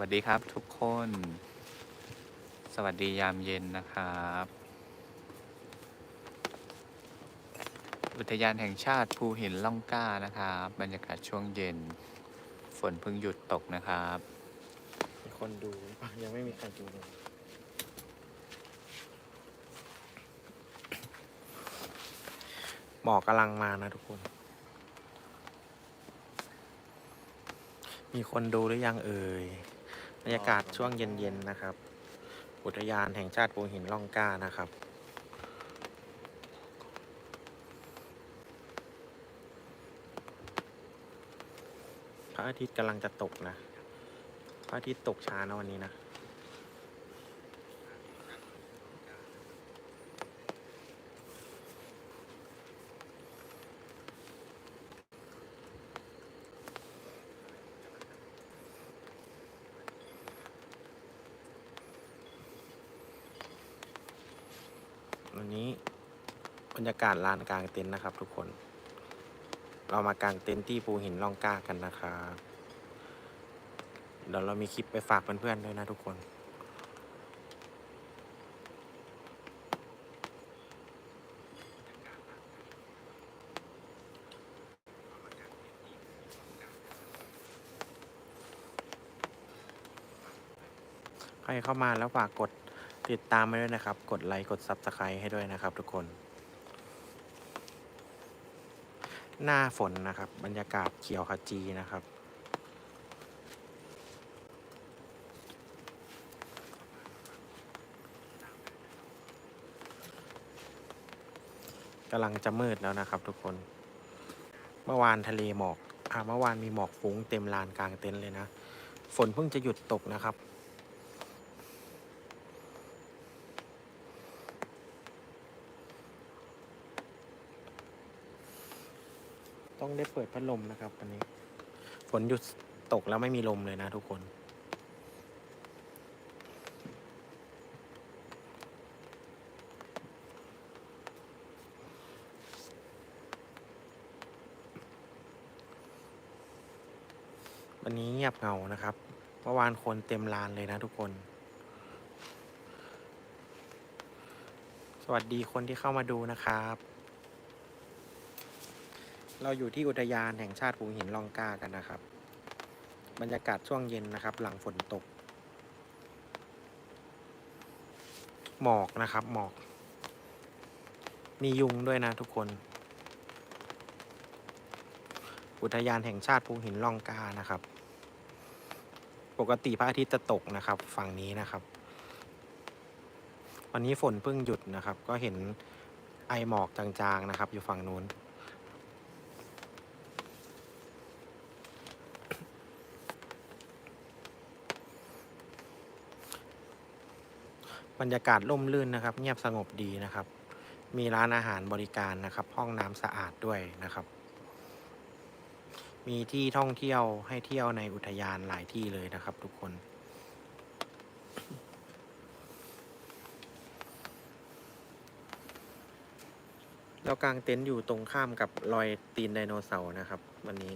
วัสดีครับทุกคน สวัสดียามเย็นนะครับ อุทยานแห่งชาติภูหินล่องกล้านะครับ บรรยากาศช่วงเย็น ฝนเพิ่งหยุดตกนะครับ มีคนดูปะยังไม่มีใครดูเลยหมอกกำลังมานะทุกคน มีคนดูหรือยังเอ่ย บรรยากาศช่วงเย็นๆนะครับ อุทยานแห่งชาติภูหินล่องกล้านะครับ พระอาทิตย์กำลังจะตกนะ พระอาทิตย์ตกช้านะวันนี้นะ วันนี้บ รรยากาศลานกลางเต็นท์นะครับ ทุกคน เรามากางเต็นท์ที่ภูหินล่องกล้ากันนะครับเดี๋ยวเรามีคลิปไปฝากเพื่อนๆด้วยนะทุกคน ใครเข้ามาแล้วฝากกดติดตามไว้ด้วยนะครับ กดไลค์ กด Subscribe ให้ด้วยนะครับทุกคน หน้าฝนนะครับ บรรยากาศเขียวขจีนะครับ กำลังจะมืดแล้วนะครับทุกคน เมื่อวานทะเลหมอกอ่าเมื่อวานมีหมอกฟุ้งเต็มลานกลางเต็นท์เลยนะ ฝนเพิ่งจะหยุดตกนะครับ ต้องได้เปิดพัดลมนะครับวันนี้ ฝนหยุดตกแล้วไม่มีลมเลยนะทุกคน วันนี้เงียบเหงานะครับเมื่อวานคนเต็มลานเลยนะทุกคน สวัสดีคนที่เข้ามาดูนะครับ เราอยู่ที่อุทยานแห่งชาติภูหินล่องกล้ากันนะครับ บรรยากาศช่วงเย็นนะครับ หลังฝนตก หมอกนะครับหมอก มียุงด้วยนะทุกคน อุทยานแห่งชาติภูหินล่องก้านะครับ ปกติพระอาทิตย์จะตกนะครับ ฝั่งนี้นะครับ วันนี้ฝนเพิ่งหยุดนะครับ ก็เห็นไอหมอกจางๆนะครับ อยู่ฝั่งนู้น รรยากาศร่มรื่นนะครับ เงียบสงบดีนะครับ มีร้านอาหารบริการนะครับ ห้องน้ำสะอาดด้วยนะครับ มีที่ท่องเที่ยวให้เที่ยวในอุทยานหลายที่เลยนะครับ ทุกคนเรากางเต็นท์อยู่ตรงข้ามกับรอยตีนไดโนเสาร์นะครับ วันนี้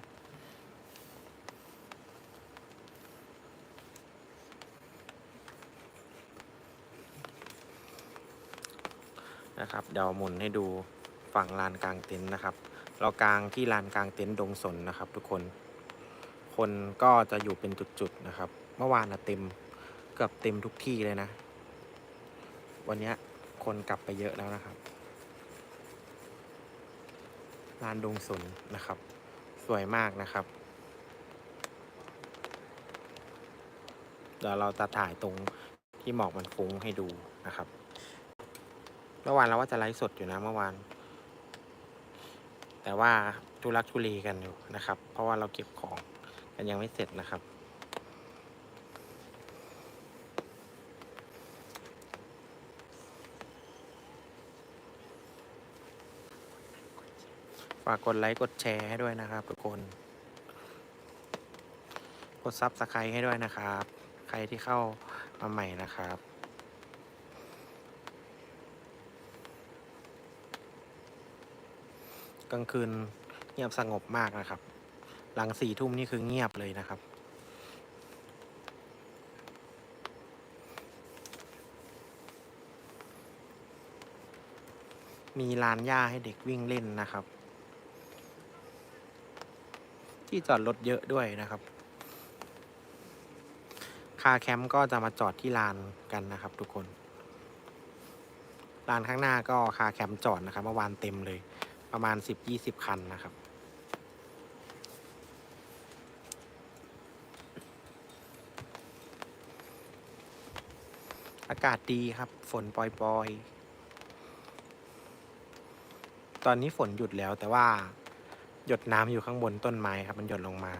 นะครับ เดี๋ยวหมุนให้ดูฝั่งลานกลางเต็นท์นะครับ เรากางที่ลานกลางเต็นท์ดงสนนะครับ ทุกคน คนก็จะอยู่เป็นจุดๆนะครับ เมื่อวานนะเต็มเกือบเต็มทุกที่เลยนะ วันนี้คนกลับไปเยอะแล้วนะครับ ลานดงสนนะครับ สวยมากนะครับ เดี๋ยวเราจะถ่ายตรงที่หมอกมันฟุ้งให้ดูนะครับ มื่อวานเราว่าจะไลฟ์สดอยู่นะเมื่อวาน แต่ว่าทุลักทุเลกันอยู่นะครับ เพราะว่าเราเก็บของกันยังไม่เสร็จนะครับ ฝากกดไลค์กดแชร์ให้ด้วยนะครับทุกคน กดซับสไครต์ให้ด้วยนะครับ ใครที่เข้ามาใหม่นะครับ กลางคืนเงียบสงบมากนะครับ หลังสี่ทุ่มนี่คือเงียบเลยนะครับ มีลานหญ้าให้เด็กวิ่งเล่นนะครับ ที่จอดรถเยอะด้วยนะครับ คาแคมป์ก็จะมาจอดที่ลานกันนะครับ ทุกคนลานข้างหน้าก็คาแคมป์จอดนะครับเมื่อวานเต็มเลย ประมาณ10-20คันนะครับ อากาศดีครับ ฝนปล่อยๆ ตอนนี้ฝนหยุดแล้วแต่ว่าหยดน้ำอยู่ข้างบนต้นไม้ครับ มันหยดลงมา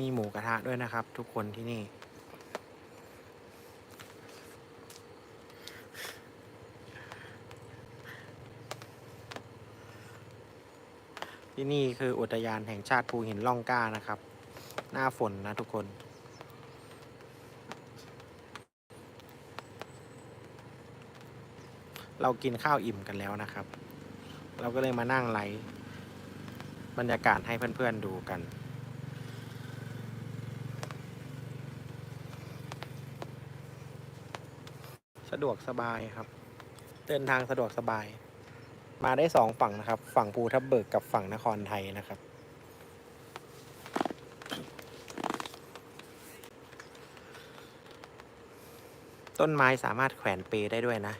มีหมูกระทะด้วยนะครับ ทุกคนที่นี่ ที่นี่คืออุทยานแห่งชาติภูหินล่องกล้านะครับ หน้าฝนนะทุกคนเรากินข้าวอิ่มกันแล้วนะครับ เราก็เลยมานั่งไลฟ์บรรยากาศให้เพื่อนๆดูกัน สะดวกสบายครับ เดินทางสะดวกสบาย มาได้สองฝั่งนะครับ ฝั่งภูทับเบิกกับฝั่งนครไทยนะครับ ต้นไม้สามารถแขวนเปได้ด้วยนะ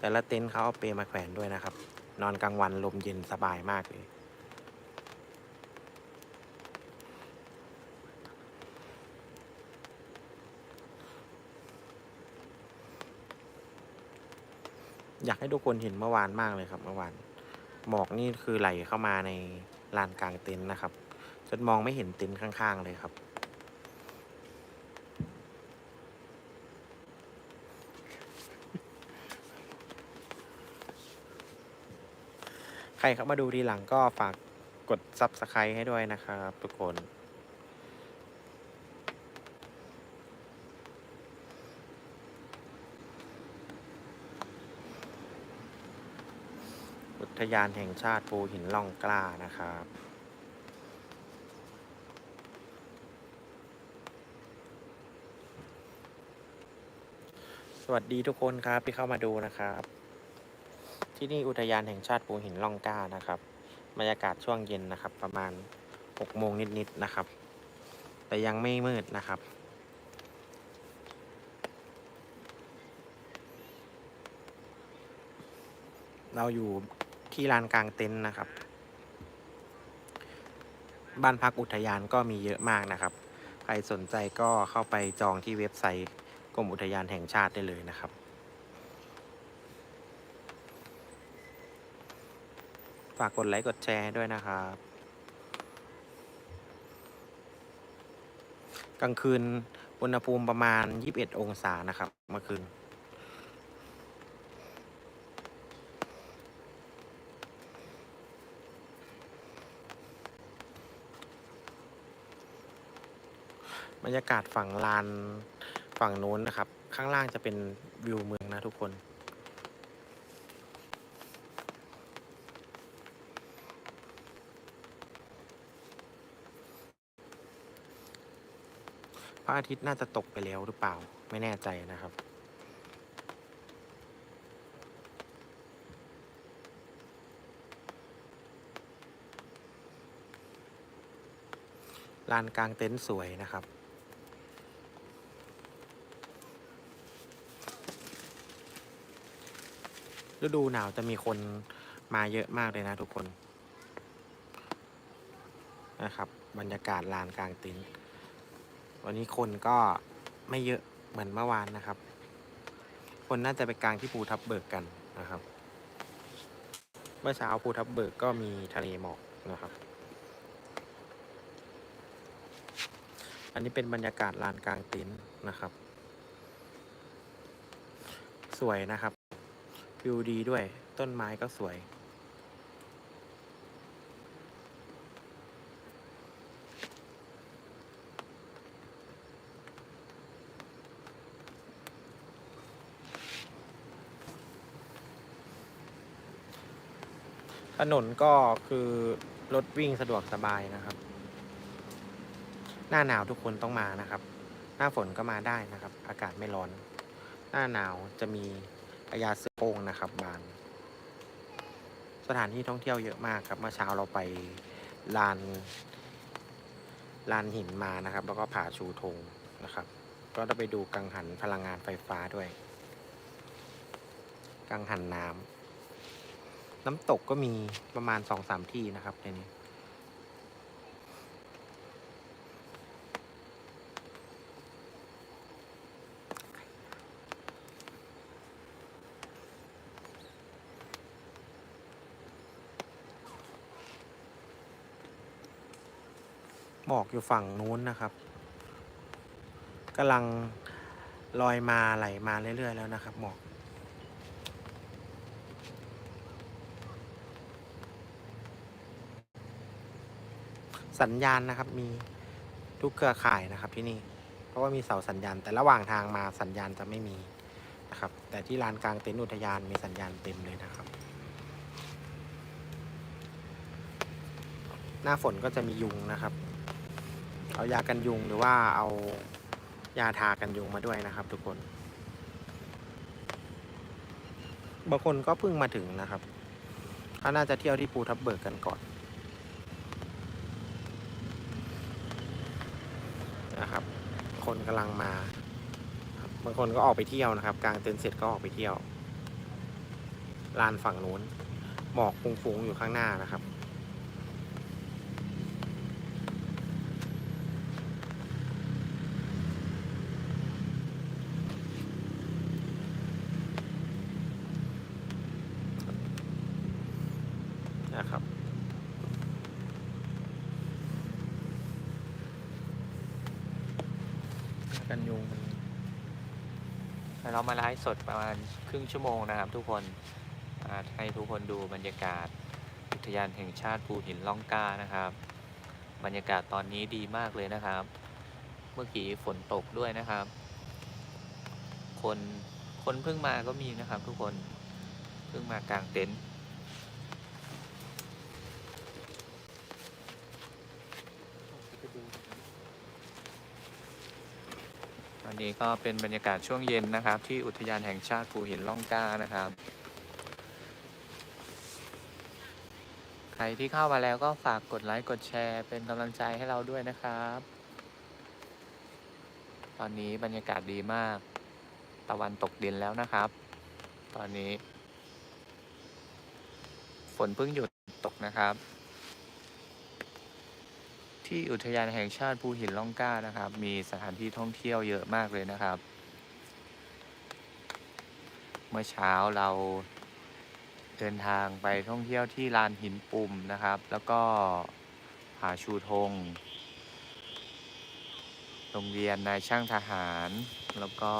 แต่ละเต็นท์เขาเอาเปมาแขวนด้วยนะครับ นอนกลางวันลมเย็นสบายมากเลย อยากให้ทุกคนเห็นเมื่อวานมากเลยครับ เมื่อวานหมอกนี่คือไหลเข้ามาในลานกลางเต็นท์นะครับจนมองไม่เห็นเต็นท์ข้างๆ เลยครับ ใครเข้ามาดูทีหลังก็ฝากกด Subscribe ให้ด้วยนะครับทุกคน ทยานแห่งชาติภูหินล่องกล้านะครับ สวัสดีทุกคนครับที่เข้ามาดูนะครับ ที่นี่อุทยานแห่งชาติภูหินล่องกล้านะครับบรรยากาศช่วงเย็นนะครับ ประมาณ6โมงนิดๆนะครับ แต่ยังไม่มืดนะครับเราอยู่ ที่ลานกลางเต็นท์นะครับ บ้านพักอุทยานก็มีเยอะมากนะครับ ใครสนใจก็เข้าไปจองที่เว็บไซต์กรมอุทยานแห่งชาติได้เลยนะครับ ฝากกดไลค์กดแชร์ด้วยนะครับ กลางคืนอุณหภูมิประมาณ 21 องศานะครับเมื่อคืน บรรยากาศฝั่งลานฝั่งนู้นนะครับ ข้างล่างจะเป็นวิวเมืองนะทุกคนพระอาทิตย์น่าจะตกไปแล้วหรือเปล่าไม่แน่ใจนะครับ ลานกลางเต็นท์สวยนะครับ ฤดูหนาวจะมีคนมาเยอะมากเลยนะทุกคนนะครับ บรรยากาศลานกลางเต็นท์วันนี้คนก็ไม่เยอะเหมือนเมื่อวานนะครับ คนน่าจะไปกลางที่ภูทับเบิกกันนะครับ เมื่อเช้าภูทับเบิกก็มีทะเลหมอกนะครับ อันนี้เป็นบรรยากาศลานกลางเต็นท์นะครับ สวยนะครับ วิวดีด้วย ต้นไม้ก็สวย ถนนก็คือรถวิ่งสะดวกสบายนะครับ หน้าหนาวทุกคนต้องมานะครับ หน้าฝนก็มาได้นะครับ อากาศไม่ร้อน หน้าหนาวจะมี พญาเสือโคร่งนะครับบาน สถานที่ท่องเที่ยวเยอะมากครับ เมื่อเช้าเราไปลานลานหินมานะครับ แล้วก็ผาชูธงนะครับ ก็ได้ไปดูกังหันพลังงานไฟฟ้าด้วย กังหันน้ำน้ำตกก็มีประมาณสองสามที่นะครับในนี้ หมอกอยู่ฝั่งนู้นนะครับกำลังลอยมาไหลมาเรื่อย ๆ แล้วนะครับหมอกสัญญาณนะครับมีทุกเครือข่ายนะครับที่นี่ เพราะว่ามีเสาสัญญาณ แต่ระหว่างทางมาสัญญาณจะไม่มีนะครับ แต่ที่ลานกลางเต็นท์อุทยานมีสัญญาณเต็มเลยนะครับ หน้าฝนก็จะมียุงนะครับ เอายากันยุงหรือว่าเอายาทากันยุงมาด้วยนะครับทุกคน บางคนก็เพิ่งมาถึงนะครับเขาน่าจะเที่ยวที่ภูทับเบิกกันก่อนนะครับ คนกำลังมา บางคนก็ออกไปเที่ยวนะครับ กลางเต็นท์เสร็จก็ออกไปเที่ยวลานฝั่งนู้นหมอกฟุ้งๆอยู่ข้างหน้านะครับ กันยุงมัน เรามาไลฟ์สดประมาณครึ่งชั่วโมงนะครับ ทุกคนให้ทุกคนดูบรรยากาศอุทยานแห่งชาติภูหินล่องก้านะครับ บรรยากาศตอนนี้ดีมากเลยนะครับ เมื่อกี้ฝนตกด้วยนะครับ คนคนเพิ่งมาก็มีนะครับ ทุกคนเพิ่งมากางเต็นท์ ตอนนี้ก็เป็นบรรยากาศช่วงเย็นนะครับ ที่อุทยานแห่งชาติภูหินล่องกล้านะครับ ใครที่เข้ามาแล้วก็ฝากกดไลค์กดแชร์ เป็นกำลังใจให้เราด้วยนะครับ ตอนนี้บรรยากาศดีมาก ตะวันตกดินแล้วนะครับ ตอนนี้ ฝนเพิ่งหยุดตกนะครับ ที่อุทยานแห่งชาติภูหินล่องกล้านะครับ มีสถานที่ท่องเที่ยวเยอะมากเลยนะครับ เมื่อเช้าเราเดินทางไปท่องเที่ยวที่ลานหินปุ่มนะครับ แล้วก็ผาชูธงโรงเรียนนายช่างทหาร แล้วก็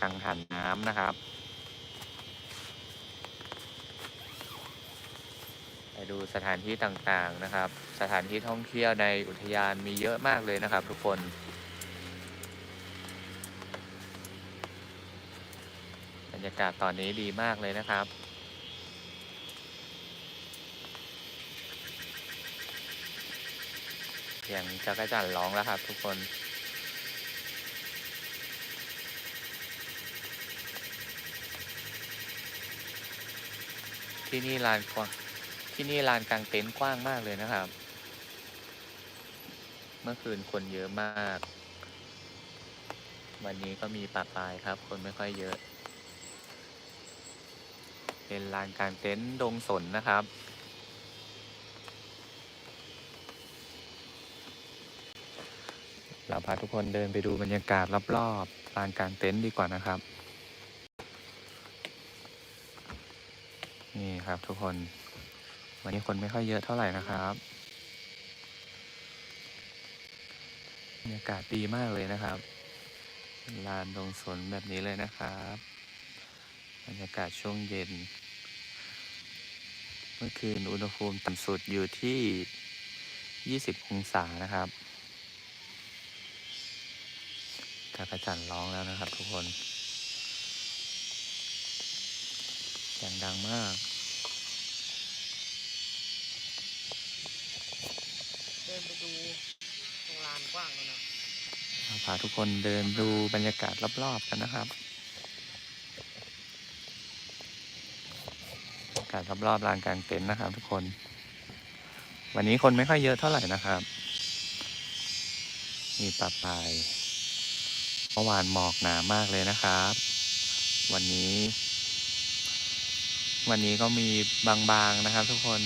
กังหันน้ำนะครับ ไป ดูสถานที่ต่างๆนะครับ สถานที่ท่องเที่ยวในอุทยานมีเยอะมากเลยนะครับ ทุกคนบรรยากาศตอนนี้ดีมากเลยนะครับ เสียงจักรจั่นร้องแล้วครับทุกคนที่นี่ลานกว้าง ที่นี่ลานกลางเต็นท์กว้างมากเลยนะครับ เมื่อคืนคนเยอะมาก วันนี้ก็มีปะปลายครับ คนไม่ค่อยเยอะ เป็นลานกลางเต็นท์ดงสนนะครับ เราพาทุกคนเดินไปดูบรรยากาศรอบๆลานกลางเต็นท์ดีกว่านะครับ นี่ครับทุกคน วันนี้คนไม่ค่อยเยอะเท่าไหร่นะครับบรรยากาศดีมากเลยนะครับลานดงสนแบบนี้เลยนะครับบรรยากาศช่วงเย็น เมื่อคืนอุณหภูมิต่ำสุดอยู่ที่ 20 องศานะครับกากระจันร้องแล้วนะครับทุกคนเสียงดังมาก เดินไปดูตรงลานกว้างแล้วนะพาทุกคนเดินดูบรรยากาศรอบๆกันนะครับบรรยากาศรอบๆลานกลางเต็นท์นะครับ ทุกคน วันนี้คนไม่ค่อยเยอะเท่าไหร่นะครับ มีปรับปลายเมื่อวานหมอกหนามากเลยนะครับ วันนี้ วันนี้ก็มีบางๆนะครับ ทุกคน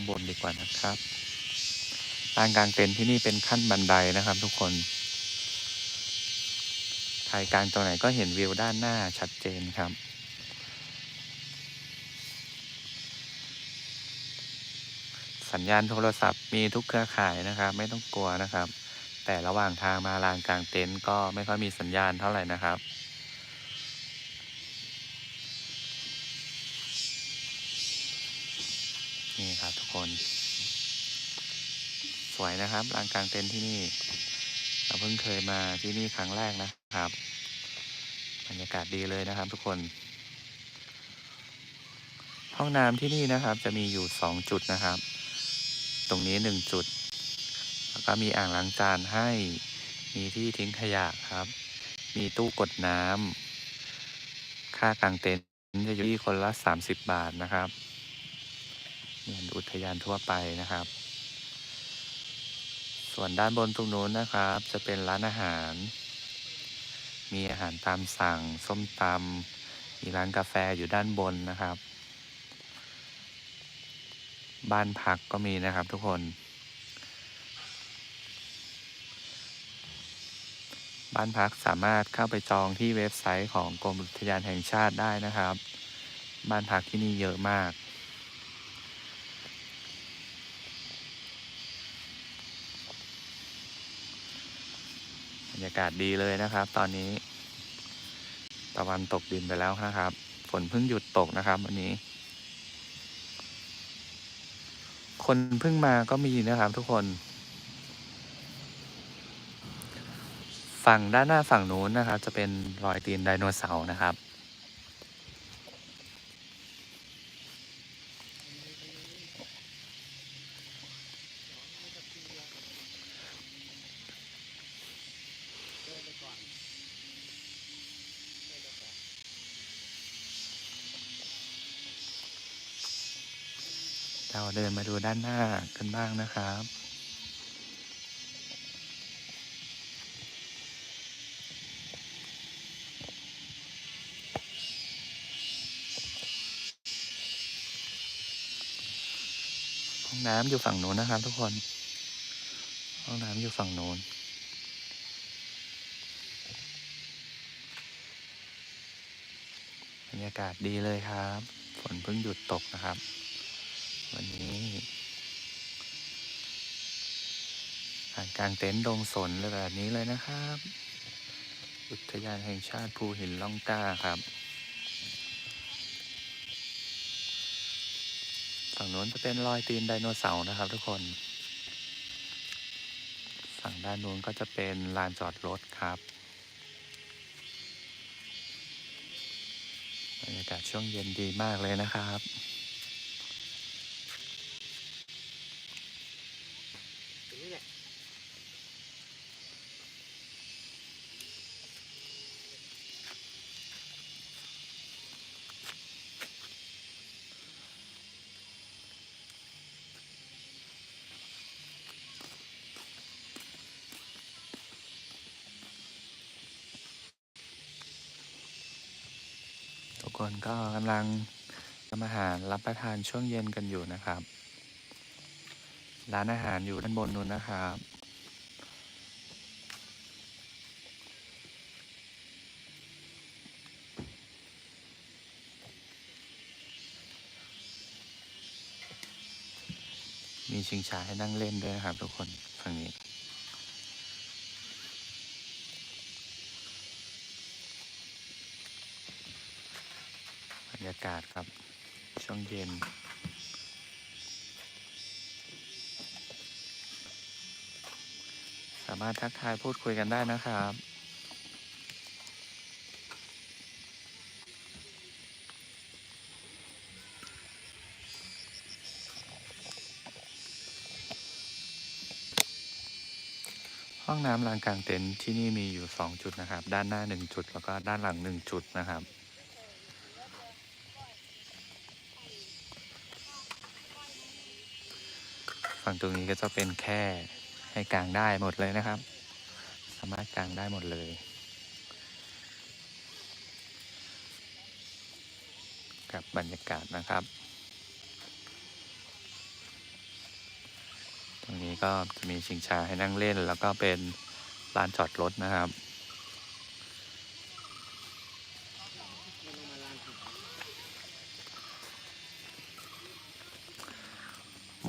างบนดีกว่านะครับลานกลางเต็นท์ที่นี่เป็นขั้นบันไดนะครับ ทุกคนใครกลางตรงไหนก็เห็นวิวด้านหน้าชัดเจนครับ สัญญาณโทรศัพท์มีทุกเครือข่ายนะครับ ไม่ต้องกลัวนะครับ แต่ระหว่างทางมาลานกลางเต็นท์ก็ไม่ค่อยมีสัญญาณเท่าไหร่นะครับ นะครับลานกลางเต็นท์ที่นี่เราเพิ่งเคยมาที่นี่ครั้งแรกนะครับบรรยากาศดีเลยนะครับ ทุกคน ห้องน้ำที่นี่นะครับ จะมีอยู่สองจุดนะครับ ตรงนี้หนึ่งจุด แล้วก็มีอ่างล้างจานให้มีที่ทิ้งขยะครับ มีตู้กดน้ำค่ากางเต็นท์จะอยู่ที่คนละ30บาทนะครับเหมือนอุทยานทั่วไปนะครับ ส่วนด้านบนตรงนู้นนะครับ จะเป็นร้านอาหาร มีอาหารตามสั่ง ส้มตำมีร้านกาแฟอยู่ด้านบนนะครับ บ้านพักก็มีนะครับทุกคนบ้านพักสามารถเข้าไปจองที่เว็บไซต์ของกรมอุทยานแห่งชาติได้นะครับ บ้านพักที่นี่เยอะมาก รยากาศดีเลยนะครับ ตอนนี้ ตะวันตกดินไปแล้วนะครับ ฝนเพิ่งหยุดตกนะครับ วันนี้ คนเพิ่งมาก็มีนะครับทุกคน ฝั่งด้านหน้าฝั่งนู้นนะครับ จะเป็นรอยตีนไดโนเสาร์นะครับ ด้านหน้ากันบ้างนะครับ ห้องน้ำอยู่ฝั่งโน้นนะครับทุกคน ห้องน้ำอยู่ฝั่งโน้นบรรยากาศดีเลยครับ ฝนเพิ่งหยุดตกนะครับ วันนี้หาดกลางเต็นท์ดงสนเลยแบบนี้เลยนะครับ อุทยานแห่งชาติภูหินล่องกล้าครับ ฝั่งโน้นจะเป็นรอยตีนไดโนเสาร์นะครับทุกคน ฝั่งด้านนู้นก็จะเป็นลานจอดรถครับบรรยากาศช่วงเย็นดีมากเลยนะครับ ตรงนี้แหละ ทุก คนก็กำลังทำอาหารรับประทานช่วงเย็นกันอยู่นะครับ ร้านอาหารอยู่ด้านบนนู้นนะครับมีชิงช้าให้นั่งเล่นด้วยนะครับทุกคนฝั่งนี้ากาศครับ ช่วงเย็น สามารถทักทายพูดคุยกันได้นะครับห้องน้ำลานกลางเต็นท์ที่นี่มีอยู่ 2 จุดนะครับ ด้านหน้า 1 จุด แล้วก็ด้านหลัง 1 จุดนะครับ ฝั่งตรงนี้ก็จะเป็นแค่ให้กางได้หมดเลยนะครับ สามารถกางได้หมดเลยกับบรรยากาศนะครับ ตรงนี้ก็จะมีชิงช้าให้นั่งเล่น แล้วก็เป็นลานจอดรถนะครับ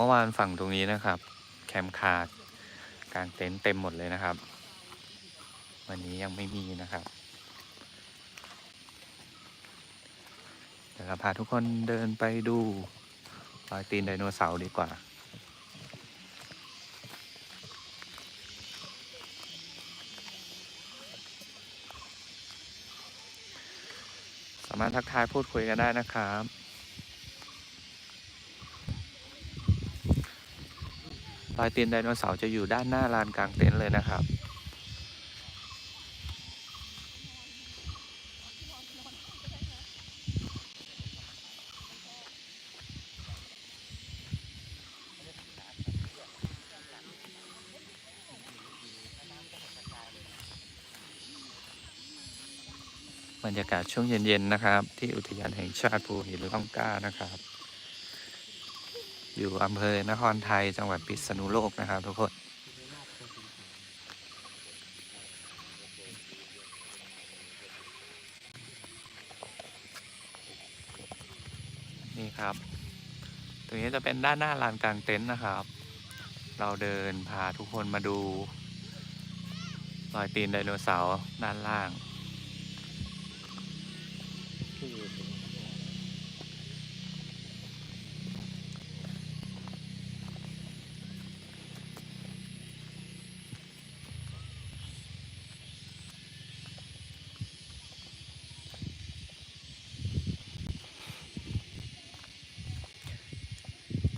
มื่อวานฝั่งตรงนี้นะครับ แคมป์คาร์กางเต็นท์เต็มหมดเลยนะครับ วันนี้ยังไม่มีนะครับเดี๋ยวเราพาทุกคนเดินไปดูรอยตีนไดโนเสาร์ดีกว่าสามารถทักทายพูดคุยกันได้นะครับ อยตีนไดโนเสาร์จะอยู่ด้านหน้าลานกลางเต็นท์เลยนะครับ บรรยากาศช่วงเย็น ๆ นะครับ ที่อุทยานแห่งชาติภูหินร่องกล้านะครับ อยู่อำเภอนครไทยจังหวัดพิษณุโลกนะครับทุกคน นี่ครับ ตรงนี้จะเป็นด้านหน้าลานกลางเต็นท์นะครับ เราเดินพาทุกคนมาดูรอยตีนไดโนเสาร์ด้านล่าง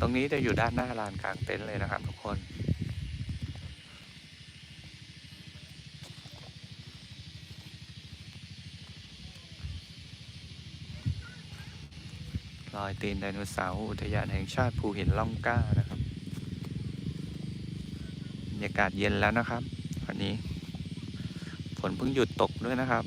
รงนี้จะอยู่ด้านหน้าลานกลางเต็นท์เลยนะครับทุกคนรอยตีนไดโนเสาร์อุทยานแห่งชาติภูหินล่องกล้านะครับบรรยากาศเย็นแล้วนะครับ วันนี้ฝนเพิ่งหยุดตกด้วยนะครับ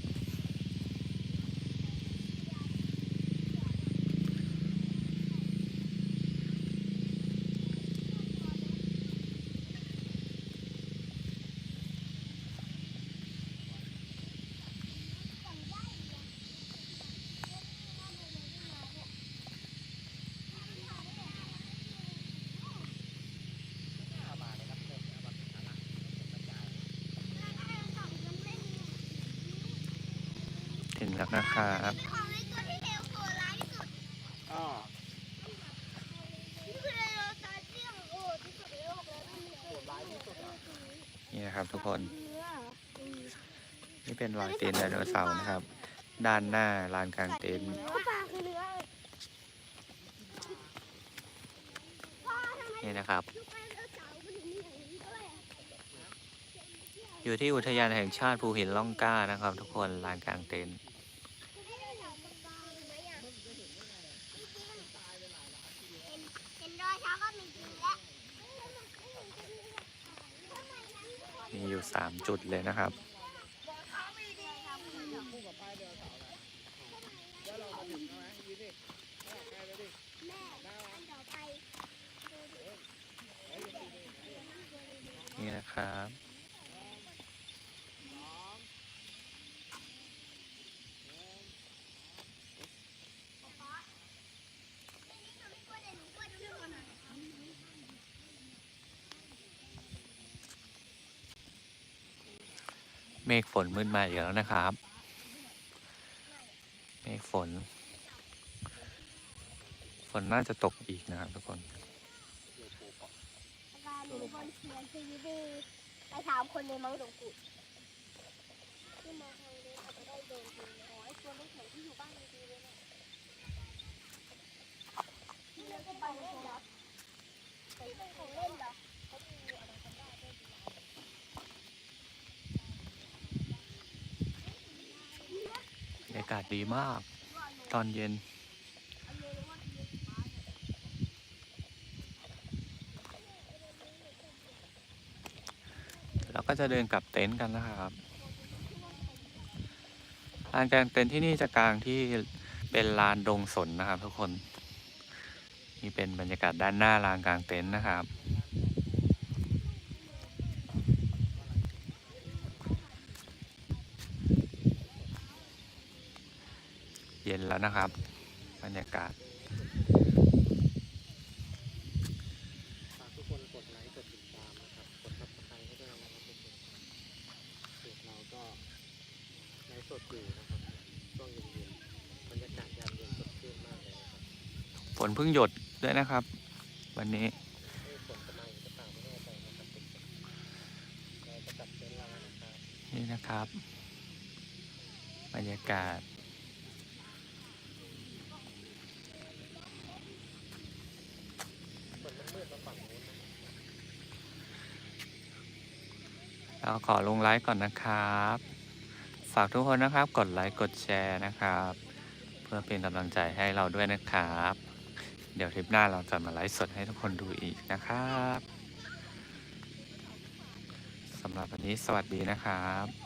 ถึงแล้วนะครับ ของในตัวที่เร็วตัวร้ายที่สุด อ๋อ นี่คือไดโนเสาร์ที่โอ้ที่สุดในโลกแล้วที่มี ตัวร้ายที่สุดนี่นะครับทุกคน นี่เป็นรอยเตีนไดโนเสาร์นะครับ ด้านหน้าลานกลางเต็นท์นี่นะครับอย่างนี้ด้วยอะอยู่ที่อุทยานแห่งชาติภูหินล่องกล้านะครับ ทุกคนลานกลางเต็นท์ ไดโนเสาร์บางๆไหมอะเห็นเห็นรอยเท้าก็มีจริงแล้ว มีอยู่สาม จุดเลยนะครับ นี่นะครับ เมฆฝนมืดมาอีกแล้วนะครับ เมฆฝน ฝนน่าจะตกอีกนะครับทุกคนมีคนเขียนซีดีไปถามคนในมังสกุฎที่มาทางนี้อาจจะได้โดนจริงอ๋อไอ้ตัวเล็กเหมือนที่อยู่บ้านจริงๆเลยเนี่ยนี่เราจะไปเล่นเหรอที่เป็นของเล่นเหรอเขามีอะไรกันได้ด้วยากาศดีมาก ตอนเย็น เราก็จะเดินกลับเต็นท์กันนะครับลานกลางเต็นท์ที่นี่จะกลางที่เป็นลานดงสนนะครับทุกคน นี่เป็นบรรยากาศด้านหน้าลานกลางเต็นท์นะครับ เย็ นแล้วนะครับ บรรยากาศฝากทุกคนกดไลค์กดติดตามนะครับกดซับสไครต์ให้ด้วยนะครับทุกคนเพจเราก็ไลฟ์สดอยู่นะครับช่วงเย็นๆบรรยากาศยามเย็นสดชื่นมากเลยนะครับฝนเพิ่งหยดด้วยนะครับ วันนี้ให้ฝนจะมาอีกหรือเปล่าไม่แน่ใจนะครับทุกคนเราจะกลับเต็นท์แล้วนะครับนี่นะครับ บรรยากาศ ฝนมันมืดมาฝั่งนู้นนะ เราขอลงไลค์ก่อนนะครับ ฝากทุกคนนะครับ กดไลค์กดแชร์นะครับ เพื่อเป็นกำลังใจให้เราด้วยนะครับ เดี๋ยวทริปหน้าเราจะมาไลฟ์สดให้ทุกคนดูอีกนะครับสำหรับวันนี้สวัสดีนะครับ